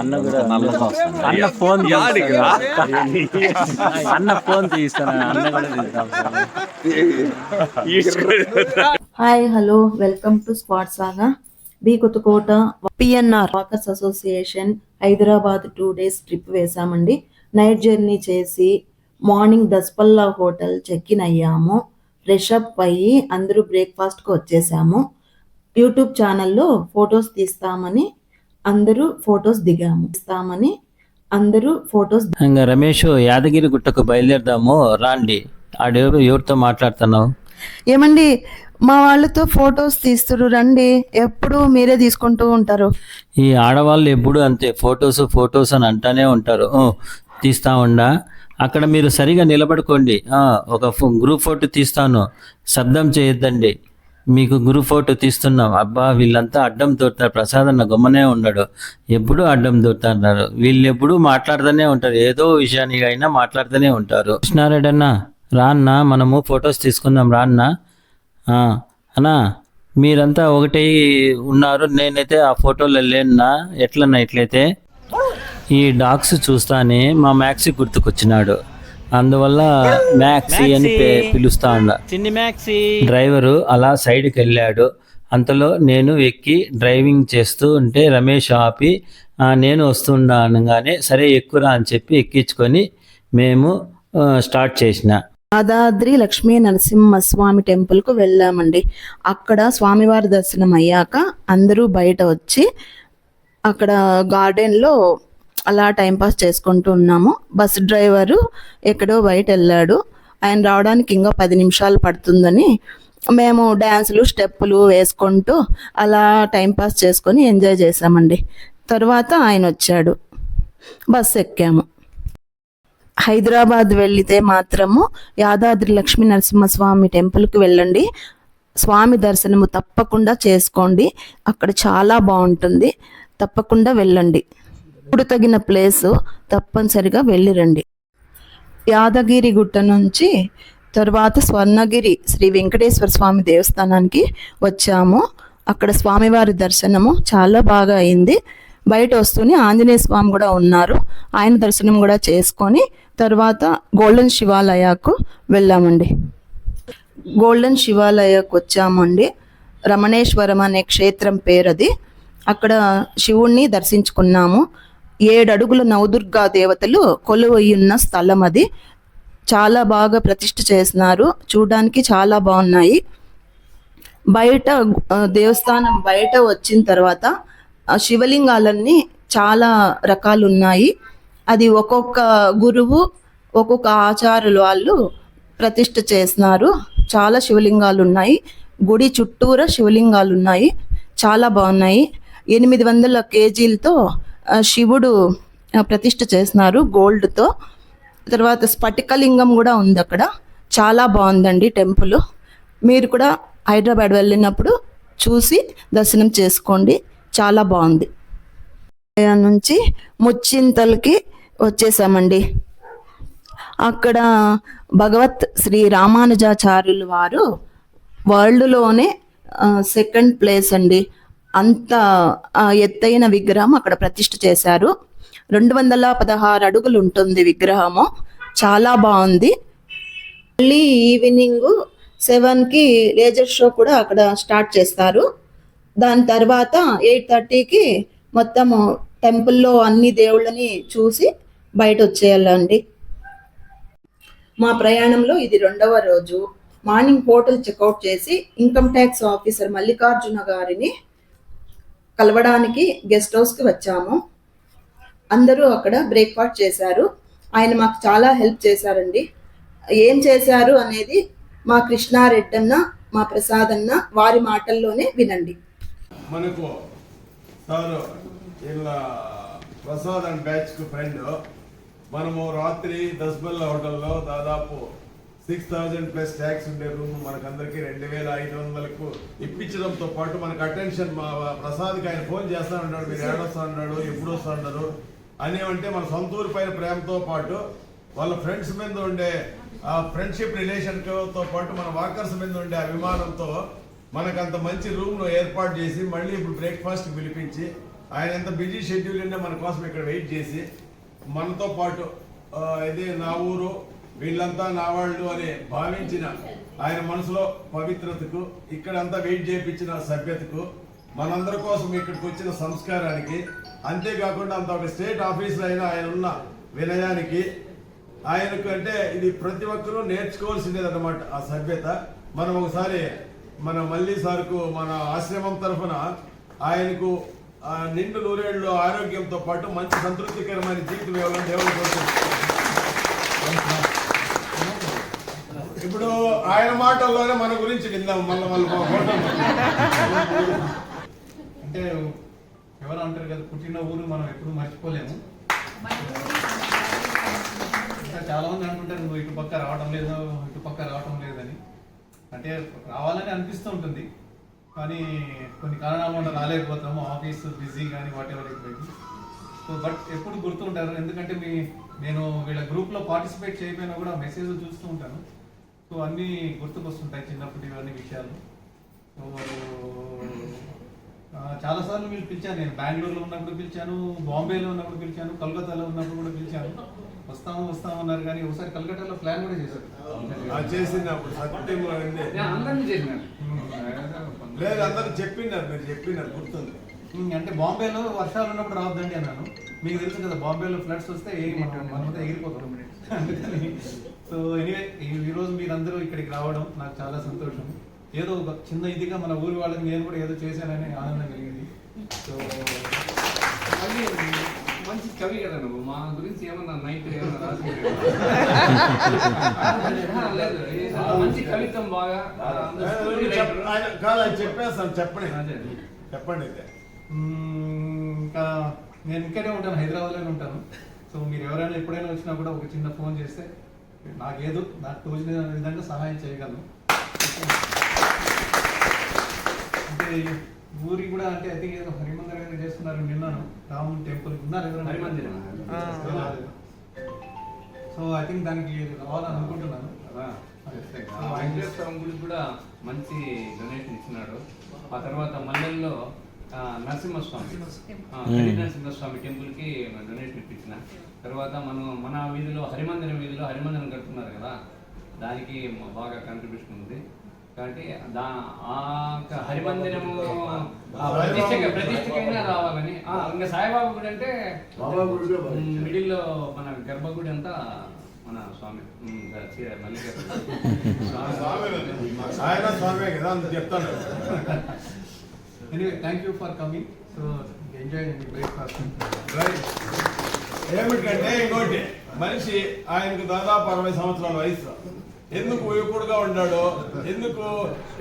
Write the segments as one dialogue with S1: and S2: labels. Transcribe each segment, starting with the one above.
S1: అన్న ఫోన్. అన్న ఫోన్ తీస్తాను అన్న కూడా తీస్తాం
S2: hi hello. Welcome to squad saga B Kothakota PNR walkers association Hyderabad two days trip వేసామండి. నైట్ జర్నీ చేసి morning Daspalla hotel check in అయ్యాము. ఫ్రెష్ అప్ అయ్యి అందరూ బ్రేక్ఫాస్ట్కి వచ్చేసాము. యూట్యూబ్ ఛానల్లో ఫొటోస్ తీస్తామని అందరూ ఫొటోస్ దిగాము. తీస్తామని అందరూ ఫొటోస్
S1: ఇంకా రమేష్ యాదగిరి గుట్టకు బయలుదేరదాము రాండి. ఎవరితో మాట్లాడుతున్నావు?
S2: ఏమండి మా వాళ్ళతో ఫొటోస్ తీస్తురు రండి. ఎప్పుడు మీరే తీసుకుంటూ ఉంటారు.
S1: ఈ ఆడవాళ్ళు ఎప్పుడు అంతే ఫొటోస్ ఫొటోస్ అని అంటానే ఉంటారు. "ఓ, తీస్తా ఉండా? అక్కడ మీరు సరిగా నిలబడుకోండి. ఆ, ఒక ఫో- గ్రూప్ ఫోటో తీస్తాను. శబ్దం చేయొద్దండి. మీకు గురు ఫోటో తీస్తున్నాం. అబ్బా వీళ్ళంతా అడ్డం దొరుకుతారు ప్రసాద్ అన్న గమ్మనే ఉన్నాడు. ఎప్పుడు అడ్డం దొరుకుతున్నారు వీళ్ళు ఎప్పుడూ మాట్లాడుతూనే ఉంటారు. ఏదో విషయానికి అయినా మాట్లాడుతూనే ఉంటారు. కృష్ణారెడ్డి అన్న రాన్న మనము ఫొటోస్ తీసుకుందాం. రా అన్న. అన్నా మీరంతా ఒకటే ఉన్నారు. నేనైతే ఆ ఫోటోలో లేనున్నా. ఎట్లన్నా ఇట్లయితే. ఈ డాగ్స్ చూస్తానే మా మ్యాక్సీ గుర్తుకొచ్చినాడు. అందువల్ల మ్యాక్సీ అని పిలుస్తా ఉండ
S3: చిన్ని మ్యాక్సీ
S1: డ్రైవరు అలా సైడ్కి వెళ్ళాడు అంతలో నేను ఎక్కి డ్రైవింగ్ చేస్తూ ఉంటే రమేష్ ఆపి "ఆ, నేను వస్తుండా అనగానే సరే ఎక్కురా అని చెప్పి ఎక్కించుకొని మేము స్టార్ట్ చేసిన.
S2: యాదాద్రి లక్ష్మీ నరసింహస్వామి టెంపుల్కు వెళ్ళామండి. అక్కడ స్వామివారి దర్శనం అయ్యాక అందరూ బయట వచ్చి అక్కడ గార్డెన్లో అలా టైంపాస్ చేసుకుంటూ ఉన్నాము. బస్ డ్రైవరు ఎక్కడో బయట వెళ్ళాడు ఆయన రావడానికి ఇంకా పది నిమిషాలు పడుతుందని మేము డ్యాన్సులు స్టెప్పులు వేసుకుంటూ అలా టైంపాస్ చేసుకొని ఎంజాయ్ చేసామండి తర్వాత ఆయన వచ్చాడు. బస్ ఎక్కాము. హైదరాబాద్ వెళితే మాత్రము యాదాద్రి లక్ష్మీ నరసింహస్వామి టెంపుల్కి వెళ్ళండి. స్వామి దర్శనము తప్పకుండా చేసుకోండి. అక్కడ చాలా బాగుంటుంది. తప్పకుండా వెళ్ళండి. ఇప్పుడు తగిన ప్లేసు తప్పనిసరిగా వెళ్ళిరండి యాదగిరి గుట్ట నుంచి తర్వాత స్వర్ణగిరి శ్రీ వెంకటేశ్వర స్వామి దేవస్థానానికి వచ్చాము. అక్కడ స్వామివారి దర్శనము చాలా బాగా అయింది. బయట వస్తూనే ఆంజనేయ స్వామి కూడా ఉన్నారు. ఆయన దర్శనం కూడా చేసుకొని తర్వాత గోల్డెన్ శివాలయకు వెళ్ళామండి. గోల్డెన్ శివాలయకు వచ్చామండి. రమణేశ్వరం అనే క్షేత్రం పేరది. అక్కడ శివుణ్ణి దర్శించుకున్నాము. ఏడడుగుల నవదుర్గా దేవతలు కొలువయ్యున్న స్థలం అది. చాలా బాగా ప్రతిష్ఠ చేసినారు. చూడడానికి చాలా బాగున్నాయి. బయట దేవస్థానం బయట వచ్చిన తర్వాత ఆ శివలింగాలన్నీ చాలా రకాలు ఉన్నాయి అది ఒక్కొక్క గురువు ఒక్కొక్క ఆచారులు వాళ్ళు ప్రతిష్ఠ చేసినారు. చాలా శివలింగాలు ఉన్నాయి గుడి చుట్టూరా శివలింగాలు ఉన్నాయి చాలా బాగున్నాయి. ఎనిమిది వందల కేజీలతో శివుడు ప్రతిష్ఠ చేసినారు గోల్డ్తో. తర్వాత స్ఫటికలింగం కూడా ఉంది అక్కడ. చాలా బాగుందండి టెంపుల్. మీరు కూడా హైదరాబాద్ వెళ్ళినప్పుడు చూసి దర్శనం చేసుకోండి. చాలా బాగుంది. నుంచి ముచ్చింతలకి వచ్చేసామండి. అక్కడ భగవత్ శ్రీ రామానుజాచార్యులు వారు వరల్డ్లోనే సెకండ్ ప్లేస్ అండి. అంత ఎత్తైన విగ్రహం అక్కడ ప్రతిష్ఠ చేశారు. రెండు వందల పదహారు అడుగులు ఉంటుంది విగ్రహము. చాలా బాగుంది. మళ్ళీ ఈవినింగ్ సెవెన్కి లేజర్ షో కూడా అక్కడ స్టార్ట్ చేస్తారు. దాని తర్వాత ఎయిట్ థర్టీకి మొత్తము టెంపుల్లో అన్ని దేవుళ్ళని చూసి బయట వచ్చేయాలండి మా ప్రయాణంలో ఇది రెండవ రోజు. మార్నింగ్ హోటల్ చెక్అవుట్ చేసి ఇన్కమ్ ట్యాక్స్ ఆఫీసర్ మల్లికార్జున గారిని కలవడానికి గెస్ట్ హౌస్కి వచ్చాము. అందరూ అక్కడ బ్రేక్ఫాస్ట్ చేశారు. ఆయన మాకు చాలా హెల్ప్ చేశారండి. ఏం చేశారు అనేది మా కృష్ణారెడ్డన్న మా ప్రసాద్ అన్న వారి మాటల్లోనే వినండి.
S4: మనకు సార్ ఇలా ప్రసాద్ అండ్ బ్యాచ్ ఫ్రెండ్. మనము రాత్రి దస్బల్ హోటల్లో దాదాపు సిక్స్ థౌజండ్ ప్లస్ ట్యాక్స్ ఉండే రూమ్ మనకందరికీ రెండు వేల ఐదు వందలకు ఇప్పించడంతో పాటు మనకు అటెన్షన్ మా ప్రసాద్కి ఆయన ఫోన్ చేస్తా ఉన్నాడు మీరు ఏడొస్తా ఉన్నాడు ఎప్పుడు వస్తా ఉన్నారు అనేవంటే మన సొంత ఊరి పైన ప్రేమతో పాటు వాళ్ళ ఫ్రెండ్స్ మీద ఉండే ఆ ఫ్రెండ్షిప్ రిలేషన్తో పాటు మన వాకర్స్ మీద ఉండే అభిమానంతో మనకు అంత మంచి రూమ్ను ఏర్పాటు చేసి మళ్ళీ ఇప్పుడు బ్రేక్ఫాస్ట్ పిలిపించి ఆయన ఎంత బిజీ షెడ్యూల్ ఉన్నా మన కోసం ఇక్కడ వెయిట్ చేసి మనతో పాటు ఇది ఇదే నా ఊరు వీళ్ళంతా నా వాళ్ళు అని భావించిన ఆయన మనసులో పవిత్రతకు ఇక్కడంతా వెయిట్ చేయించిన సభ్యతకు మనందరి కోసం ఇక్కడికి వచ్చిన సంస్కారానికి అంతేకాకుండా అంత ఒక స్టేట్ ఆఫీసర్ అయిన ఆయన ఉన్న వినయానికి ఆయనకు అంటే ఇది ప్రతి ఒక్కరూ నేర్చుకోవాల్సిందేది అనమాట ఆ సభ్యత. మనం ఒకసారి మన మల్లి సార్కు మన ఆశ్రమం తరఫున ఆయనకు నిండు నూరేళ్ళు ఆరోగ్యంతో పాటు మంచి సంతృప్తికరమైన జీవితం ఇవ్వాలని దేవుడు కోరుతున్నాం. ఇప్పుడు ఆయన మాటల్లోనే మన గురించి విందాం మళ్ళీ మళ్ళీ
S3: అంటే ఎవరు అంటారు కదా పుట్టిన ఊరు మనం ఎప్పుడు మర్చిపోలేము. ఇంకా చాలా మంది అంటుంటారు నువ్వు ఇటు పక్క రావడం లేదు ఇటు పక్క రావడం లేదని. అంటే రావాలని అనిపిస్తూ ఉంటుంది కానీ కొన్ని కారణాల వల్ల రాలేకపోతాము ఆఫీస్ బిజీ కానీ వాట్ ఎవర్ సో బట్ ఎప్పుడు గుర్తుంటారు ఎందుకంటే మీ నేను వీళ్ళ గ్రూప్లో పార్టిసిపేట్ చేయకపోయినా కూడా మెసేజ్ చూస్తూ ఉంటాను. సో అన్నీ గుర్తుకొస్తుంటాయి చిన్నప్పటి ఇవన్నీ విషయాలు. సో చాలాసార్లు మీరు పిలిచాను నేను బెంగళూరులో ఉన్నప్పుడు పిలిచాను బాంబేలో ఉన్నప్పుడు పిలిచాను కలకత్తాలో ఉన్నప్పుడు కూడా పిలిచాను. వస్తాము వస్తాము అన్నారు కానీ ఒకసారి కలకత్తాలో ప్లాన్ కూడా చేశారు.
S4: ఆ చేసినప్పుడు లేదు అందరూ చెప్పినారు మీరు చెప్పినారు గుర్తుంది.
S3: అంటే బాంబేలో వర్షాలు ఉన్నప్పుడు రావద్దండి అన్నాను. మీకు తెలుసు కదా బాంబేలో ఫ్లడ్స్ వస్తే ఏ మనం మనమంతా ఎగిరిపోతాం అందుకని సో ఎనీవే ఈ రోజు మీరందరూ ఇక్కడికి రావడం నాకు చాలా సంతోషం. ఏదో ఒక చిన్న ఇదిగా మన ఊరి వాళ్ళకి నేను కూడా ఏదో చేశానని ఆనందం కలిగింది. సో
S5: మళ్ళీ మంచి కవి కదా నువ్వు. మా గురించి ఏమన్నా నైట్ ఏమన్నా మంచి కవిత్వం బాగా
S4: చెప్పేస్తాను. చెప్పండి.
S5: అదే.
S4: చెప్పండి అయితే.
S3: ఇంకా నేను ఇక్కడే ఉంటాను హైదరాబాద్లోనే ఉంటాను. సో మీరు ఎవరైనా ఎప్పుడైనా వచ్చినా కూడా ఒక చిన్న ఫోన్ చేస్తే నాకేదో నాకు తోచిన విధంగా సహాయం చేయగలను. అంటే ఊరి కూడా అంటే ఐ థింక్ ఏదో హరిమందిరం ఏదో చేస్తున్నారు విన్నాను. రాముని టెంపుల్ ఉన్నారు ఎవరైనా?
S5: హరిమందిరం.
S3: సో ఐ థింక్ దానికి రావాలని అనుకుంటున్నాను.
S5: వెంకటేశ్వరం గుడికి కూడా మంచి డొనేషన్ ఇచ్చినాడు. ఆ తర్వాత మల్లెల్లో నరసింహస్వామి. టెంపుల్కి డొనేషన్ ఇప్పించిన తర్వాత మనం మన వీధిలో హరిమందిరం వీధిలో హరిమందిరం కడుతున్నారు కదా దానికి బాగా కంట్రిబ్యూషన్ ఉంది. కాబట్టి దా ఆ హరిమందిరము ఆ ప్రతిష్ట ప్రతిష్టకైనా రావాలని ఆ, ఇంకా సాయిబాబా గుడి అంటే. మిడిల్లో మన గర్భగుడి అంతా మన స్వామి మల్లికార్జున. స్వామి.
S4: ఆయన స్వామే కదా చెప్తాను.
S3: Anyway thank you for coming so enjoy breakfast
S4: right ఏమిటంటే ఇంకోటి మనిషి ఆయనకు దాదాపు అరవై సంవత్సరాల వయసు ఎందుకు యువకుడుగా ఉన్నాడు ఎందుకు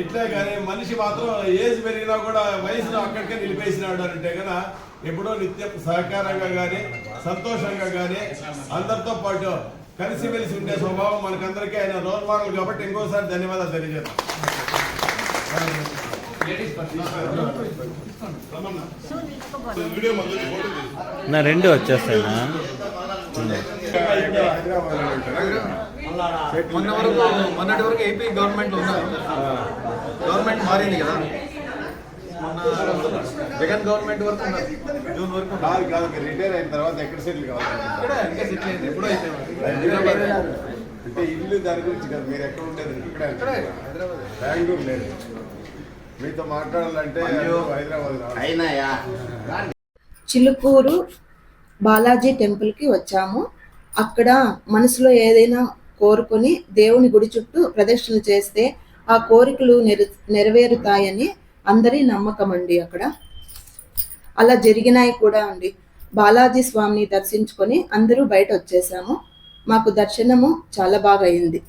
S4: ఇట్లే కానీ మనిషి మాత్రం ఏజ్ పెరిగినా కూడా వయసును అక్కడికే నిలిపేసినాడు అంటే కదా ఎప్పుడో నిత్యం సహకారంగా కానీ సంతోషంగా కానీ అందరితో పాటు కలిసిమెలిసి ఉండే స్వభావం మనకందరికీ ఆయన రోల్ మోడల్ కాబట్టి ఇంకోసారి ధన్యవాదాలు తెలియజేస్తాం
S1: నా రెండు వచ్చేస్తాయినా
S3: మొన్న వరకు మొన్నటి వరకు ఏపీ గవర్నమెంట్ ఉన్నారు గవర్నమెంట్ మారింది కదా మొన్న జగన్ గవర్నమెంట్ వరకు ఉన్నారు జూన్ వరకు.
S4: కాదు రిటైర్ అయిన తర్వాత ఎక్కడ సెటిల్ కావాలి
S3: ఇక్కడ ఇంకా సెటిల్ అయింది ఎప్పుడో అయితే
S4: హైదరాబాద్. అంటే ఇల్లు దాని గురించి కదా మీరు ఎక్కడ ఉండేది? ఇక్కడే.
S3: ఇక్కడే. హైదరాబాద్.
S4: బెంగళూరు లేదు మీతో మాట్లాడాలంటే హైదరాబాద్
S2: చిలుకూరు బాలాజీ టెంపుల్కి వచ్చాము. అక్కడ మనసులో ఏదైనా కోరుకొని దేవుని గుడి చుట్టూ ప్రదక్షిణ చేస్తే ఆ కోరికలు నెర నెరవేరుతాయని అందరి నమ్మకం అండి అక్కడ. అలా జరిగినాయి కూడా అండి. బాలాజీ స్వామిని దర్శించుకొని అందరూ బయట వచ్చేసాము. మాకు దర్శనము చాలా బాగా అయింది.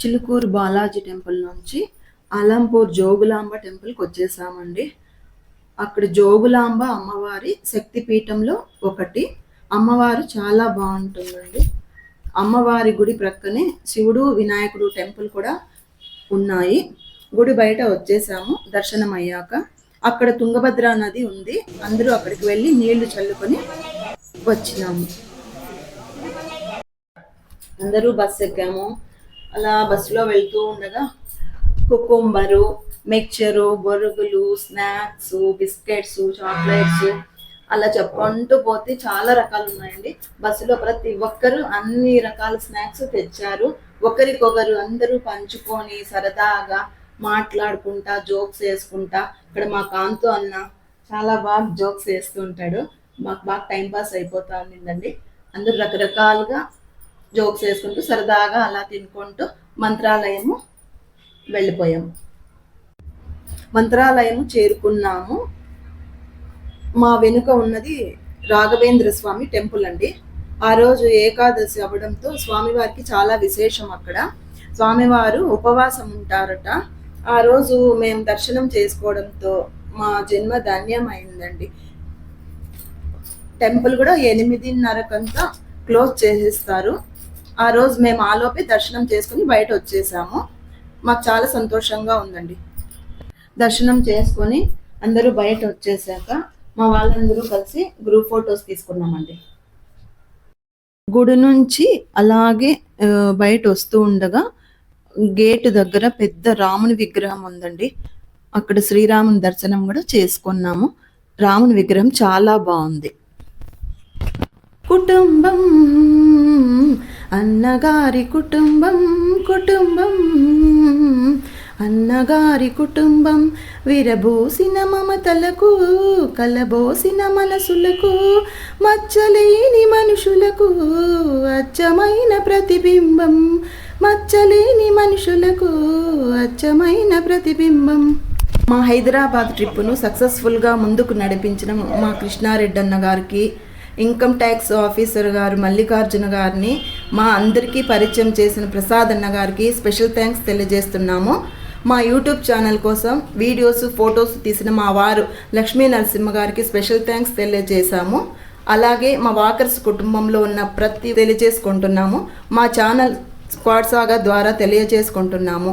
S2: చిలుకూరు బాలాజీ టెంపుల్ నుంచి అలంపూర్ జోగులాంబ టెంపుల్కి వచ్చేసామండి. అక్కడ జోగులాంబ అమ్మవారి శక్తిపీఠంలో ఒకటి. అమ్మవారు చాలా బాగుంటుందండి. అమ్మవారి గుడి ప్రక్కనే శివుడు వినాయకుడు టెంపుల్ కూడా ఉన్నాయి. గుడి బయట వచ్చేసాము దర్శనం అయ్యాక అక్కడ తుంగభద్ర నది ఉంది. అందరూ అక్కడికి వెళ్ళి నీళ్ళు చల్లుకొని వచ్చినాము. అందరూ బస్సు ఎక్కాము. అలా బస్సులో వెళ్తూ ఉండగా కుకుంబరు మిక్చరు బొరుగులు స్నాక్స్ బిస్కెట్స్ చాక్లెట్స్ అలా చెప్పుకుంటూ పోతే చాలా రకాలు ఉన్నాయండి బస్సులో ప్రతి ఒక్కరు అన్ని రకాల స్నాక్స్ తెచ్చారు. ఒకరికొకరు అందరూ పంచుకొని సరదాగా మాట్లాడుకుంటా జోక్స్ వేసుకుంటా. ఇక్కడ మా కాంతు అన్న చాలా బాగా జోక్స్ వేస్తుంటాడు. మాకు బాగా టైం పాస్ అయిపోతా ఉండిందండి. అందరూ రకరకాలుగా జోక్స్ వేసుకుంటూ సరదాగా అలా తినుకుంటూ మంత్రాలయము వెళ్ళిపోయాము మంత్రాలయము చేరుకున్నాము. మా వెనుక ఉన్నది రాఘవేంద్ర స్వామి టెంపుల్ అండి. ఆ రోజు ఏకాదశి అవ్వడంతో స్వామివారికి చాలా విశేషం అక్కడ. స్వామివారు ఉపవాసం ఉంటారట. ఆ రోజు మేము దర్శనం చేసుకోవడంతో మా జన్మ ధన్యమైందండి. టెంపుల్ కూడా ఎనిమిదిన్నరకంతా క్లోజ్ చేసేస్తారు. ఆ రోజు మేము ఆలోపే దర్శనం చేసుకుని బయట వచ్చేసాము మాకు చాలా సంతోషంగా ఉందండి. దర్శనం చేసుకొని అందరూ బయట వచ్చేసాక మా వాళ్ళందరూ కలిసి గ్రూప్ ఫొటోస్ తీసుకున్నామండి. గుడి నుంచి అలాగే బయట వస్తూ ఉండగా గేట్ దగ్గర పెద్ద రాముని విగ్రహం ఉందండి. అక్కడ శ్రీరాముని దర్శనం కూడా చేసుకున్నాము. రాముని విగ్రహం చాలా బాగుంది. కుటుంబం అన్నగారి కుటుంబం కుటుంబం. అన్నగారి కుటుంబం విరబోసిన మమతలకు కలబోసిన మనసులకు మచ్చలేని మనుషులకు అచ్చమైన ప్రతిబింబం. మచ్చలేని మనుషులకు అచ్చమైన ప్రతిబింబం. మా హైదరాబాద్ ట్రిప్పును సక్సెస్ఫుల్గా ముందుకు నడిపించిన మా కృష్ణారెడ్డి అన్న గారికి ఇన్కమ్ ట్యాక్స్ ఆఫీసర్ గారు మల్లికార్జున గారిని మా అందరికీ పరిచయం చేసిన ప్రసాద్ అన్న గారికి స్పెషల్ థ్యాంక్స్ తెలియజేస్తున్నాము. మా యూట్యూబ్ ఛానల్ కోసం వీడియోస్ ఫొటోస్ తీసిన మా వారు లక్ష్మీ నరసింహ గారికి స్పెషల్ థ్యాంక్స్ తెలియజేశాము. అలాగే మా వాకర్స్ కుటుంబంలో ఉన్న ప్రతి తెలియజేసుకుంటున్నాము. మా ఛానల్ స్క్వాడ్ సాగా ద్వారా తెలియజేసుకుంటున్నాము.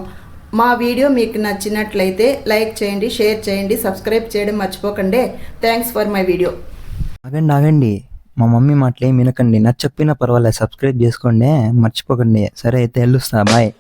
S2: మా వీడియో మీకు నచ్చినట్లయితే లైక్ చేయండి షేర్ చేయండి సబ్స్క్రైబ్ చేయడం మర్చిపోకండి. థ్యాంక్స్ ఫర్ మై వీడియో
S6: ఆగండి ఆగండి. మా మమ్మీ మాటలేం వినకండి. నచ్చకపోయినా పర్వాలేదు. సబ్స్క్రైబ్ చేసుకోండి. మర్చిపోకండి. సరే అయితే వెళ్ళొస్తా. బాయ్.